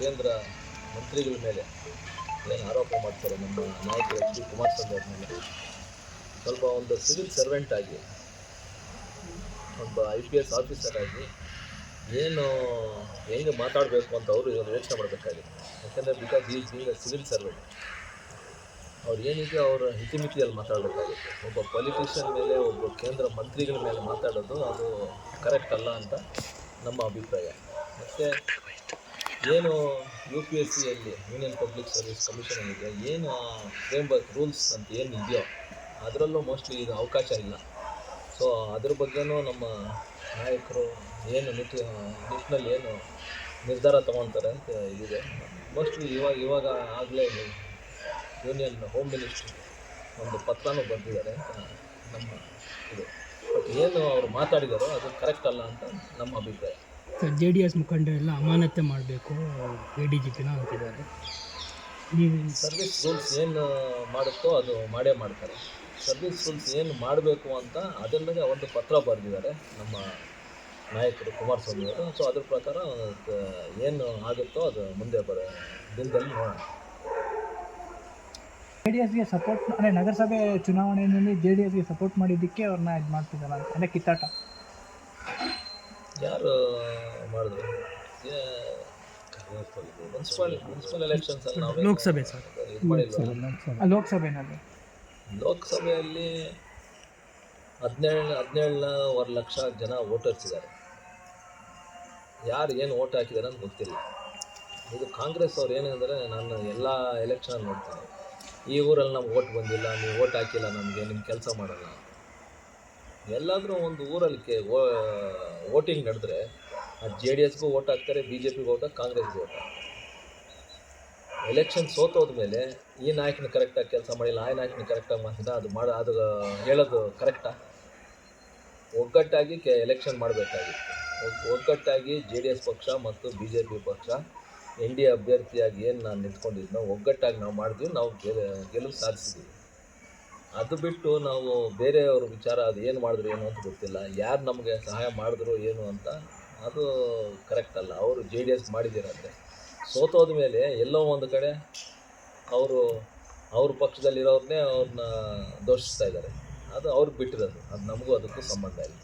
ಕೇಂದ್ರ ಮಂತ್ರಿಗಳ ಮೇಲೆ ಏನು ಆರೋಪ ಮಾಡ್ತಾರೆ ನಮ್ಮ ನಾಯಕರು ಎಚ್ ಡಿ ಕುಮಾರಸ್ವಾಮಿ ಅವ್ರ ಮೇಲೆ? ಸ್ವಲ್ಪ ಒಂದು ಸಿವಿಲ್ ಸರ್ವೆಂಟ್ ಆಗಿ ಒಬ್ಬ ಐ ಪಿ ಎಸ್ ಆಫೀಸರ್ ಆಗಿ ಏನು ಹೆಂಗೆ ಮಾತಾಡಬೇಕು ಅಂತ ಅವರು ಇವರು ಯೋಚನೆ ಮಾಡಬೇಕಾಗಿದೆ ಯಾಕಂದರೆ ಬಿಕಾಸ್ ಈ ಬೀಂಗ್ ಸಿವಿಲ್ ಸರ್ವೆಂಟ್ ಅವ್ರು ಏನಿದೆ ಅವರ ಹಿತಿಮಿತಿಯಲ್ಲಿ ಮಾತಾಡಬೇಕಾಗುತ್ತೆ. ಒಬ್ಬ ಪೊಲಿಟಿಷಿಯನ್ ಮೇಲೆ, ಒಬ್ಬ ಕೇಂದ್ರ ಮಂತ್ರಿಗಳ ಮೇಲೆ ಮಾತಾಡೋದು ಅದು ಕರೆಕ್ಟ್ ಅಲ್ಲ ಅಂತ ನಮ್ಮ ಅಭಿಪ್ರಾಯ. ಮತ್ತು ಏನು ಯು ಪಿ ಎಸ್ ಸಿಯಲ್ಲಿ ಯೂನಿಯನ್ ಪಬ್ಲಿಕ್ ಸರ್ವಿಸ್ ಕಮಿಷನ್ ಇದೆ, ಏನು ಫ್ರೇಮ್ವರ್ಕ್ ರೂಲ್ಸ್ ಅಂತ ಏನು ಇದೆಯೋ, ಅದರಲ್ಲೂ ಮೋಸ್ಟ್ಲಿ ಇದು ಅವಕಾಶ ಇಲ್ಲ. ಸೊ ಅದ್ರ ಬಗ್ಗೆನೂ ನಮ್ಮ ನಾಯಕರು ಏನು ನಿಟ್ಟು ನಿಟ್ಟಿನಲ್ಲಿ ಏನು ನಿರ್ಧಾರ ತಗೊಳ್ತಾರೆ ಅಂತ ಇದೆ. ಮೋಸ್ಟ್ಲಿ ಇವಾಗ ಇವಾಗ ಆಗಲೇ ಯೂನಿಯನ್ ಹೋಮ್ ಮಿನಿಸ್ಟ್ರಿ ಒಂದು ಪತ್ರನೂ ಬರೆದಿದ್ದಾರೆ ಅಂತ ನಮ್ಮ ಇದು. ಬಟ್ ಏನು ಅವರು ಮಾತಾಡಿದಾರೋ ಅದು ಕರೆಕ್ಟ್ ಅಲ್ಲ ಅಂತ ನಮ್ಮ ಅಭಿಪ್ರಾಯ. ಸರ್ ಜೆ ಡಿ ಎಸ್ ಮುಖಂಡರೆಲ್ಲ ಅಮಾನತೆ ಮಾಡಬೇಕು ಎ ಡಿ ಜಿ ಪಿನ ಅಂತಿದ್ದಾರೆ. ನೀವು ಸರ್ವಿಸ್ ರೂಲ್ಸ್ ಏನು ಮಾಡುತ್ತೋ ಅದು ಮಾಡೇ ಮಾಡ್ತಾರೆ. ಸರ್ವಿಸ್ ರೂಲ್ಸ್ ಏನು ಮಾಡಬೇಕು ಅಂತ ಅದನ್ನೇ ಒಂದು ಪತ್ರ ಬರೆದಿದ್ದಾರೆ ನಮ್ಮ ನಾಯಕರು ಕುಮಾರಸ್ವಾಮಿ ಅವರು. ಸೊ ಅದ್ರ ಪ್ರಕಾರ ಏನು ಆಗುತ್ತೋ ಅದು ಮುಂದೆ ಬರ ದಿನದಲ್ಲಿ ನೋಡೋಣ. ಜೆ ಡಿ ಎಸ್ಗೆ ಸಪೋರ್ಟ್ ಅಂದರೆ ನಗರಸಭೆ ಚುನಾವಣೆಯಲ್ಲಿ ಜೆ ಡಿ ಎಸ್ಗೆ ಸಪೋರ್ಟ್ ಮಾಡಿದ್ದಕ್ಕೆ ಅವ್ರನ್ನ ಇದು ಮಾಡ್ತಿದ್ದಾರೆ ಅಂದರೆ ಕಿತ್ತಾಟ. ಯಾರು ಮಾಡಿದ್ರು? ಮುನ್ಸಿಪಲ್ ಮುನ್ಸಿಪಲ್ ಎಲೆಕ್ಷನ್ಸ್ ಅಲ್ಲಿ ನಾವು ಲೋಕಸಭೆ ಸರ್. ಲೋಕಸಭೆನಲ್ಲಿ. ಲೋಕಸಭೆಯಲ್ಲಿ ಹದಿನೇಳು ಹದಿನೇಳವರೆ ಲಕ್ಷ ಜನ ವೋಟರ್ಸ್ ಇದ್ದಾರೆ. ಯಾರು ಏನು ಓಟ್ ಹಾಕಿದ್ದಾರೆ ಅಂತ ಗೊತ್ತಿಲ್ಲ. ಇದು ಕಾಂಗ್ರೆಸ್ ಅವ್ರು ಏನಂದರೆ ನಾನು ಎಲ್ಲ ಎಲೆಕ್ಷನ್ ನೋಡ್ತೀನಿ. ಈ ಊರಲ್ಲಿ ನಮ್ಗೆ ಓಟ್ ಬಂದಿಲ್ಲ ನೀವು ಓಟ್ ಹಾಕಿಲ್ಲ ನಮಗೆ ನಿಮ್ಮ ಕೆಲಸ ಮಾಡಲ್ಲ. ಎಲ್ಲಾದರೂ ಒಂದು ಊರಲ್ಲಿ ಕೆ ವೋಟಿಂಗ್ ನಡೆದ್ರೆ ಆ ಜೆ ಡಿ ಎಸ್ಗೂ ಓಟ್ ಹಾಕ್ತಾರೆ, ಬಿ ಜೆ ಪಿಗೂ ಓಟಾ ಕಾಂಗ್ರೆಸ್ಗೆ ಓಟ ಎಲೆಕ್ಷನ್ ಸೋತೋದ್ಮೇಲೆ ಈ ನಾಯಕನ ಕರೆಕ್ಟಾಗಿ ಕೆಲಸ ಮಾಡಿಲ್ಲ, ಆ ನಾಯಕನ ಕರೆಕ್ಟಾಗಿ ಮಾಡಿದ ಅದು ಮಾಡ, ಅದು ಹೇಳೋದು ಕರೆಕ್ಟಾ ಒಗ್ಗಟ್ಟಾಗಿ ಕೆ, ಎಲೆಕ್ಷನ್ ಮಾಡಬೇಕಾಗಿತ್ತು. ಒಗ್ಗಟ್ಟಾಗಿ ಜೆ ಡಿ ಎಸ್ ಪಕ್ಷ ಮತ್ತು ಬಿ ಜೆ ಪಿ ಪಕ್ಷ, ಎನ್ ಡಿ ಎ ಅಭ್ಯರ್ಥಿಯಾಗಿ ಏನು ನಾನು ನಿಂತ್ಕೊಂಡಿದ್ನೋ, ಒಗ್ಗಟ್ಟಾಗಿ ನಾವು ಮಾಡಿದ್ವಿ, ನಾವು ಗೆಲ, ಗೆಲುವು ಸಾಧಿಸಿದ್ವಿ. ಅದು ಬಿಟ್ಟು ನಾವು ಬೇರೆಯವ್ರ ವಿಚಾರ, ಅದು ಏನು ಮಾಡಿದ್ರು ಏನು ಅಂತ ಗೊತ್ತಿಲ್ಲ. ಯಾರು ನಮಗೆ ಸಹಾಯ ಮಾಡಿದ್ರು ಏನು ಅಂತ ಅದು ಕರೆಕ್ಟ್ ಅಲ್ಲ. ಅವರು ಜೆ ಡಿ ಎಸ್ ಮಾಡಿದ್ದೀರಂತೆ. ಸೋತೋದ ಮೇಲೆ ಎಲ್ಲೋ ಒಂದು ಕಡೆ ಅವರು, ಅವ್ರ ಪಕ್ಷದಲ್ಲಿರೋರನ್ನೇ ಅವ್ರನ್ನ ದೋಷಿಸ್ತಾ ಇದ್ದಾರೆ. ಅದು ಅವ್ರಿಗೆ ಬಿಟ್ಟಿರೋದು. ಅದು ನಮಗೂ ಅದಕ್ಕೂ ಸಂಬಂಧ ಇಲ್ಲ.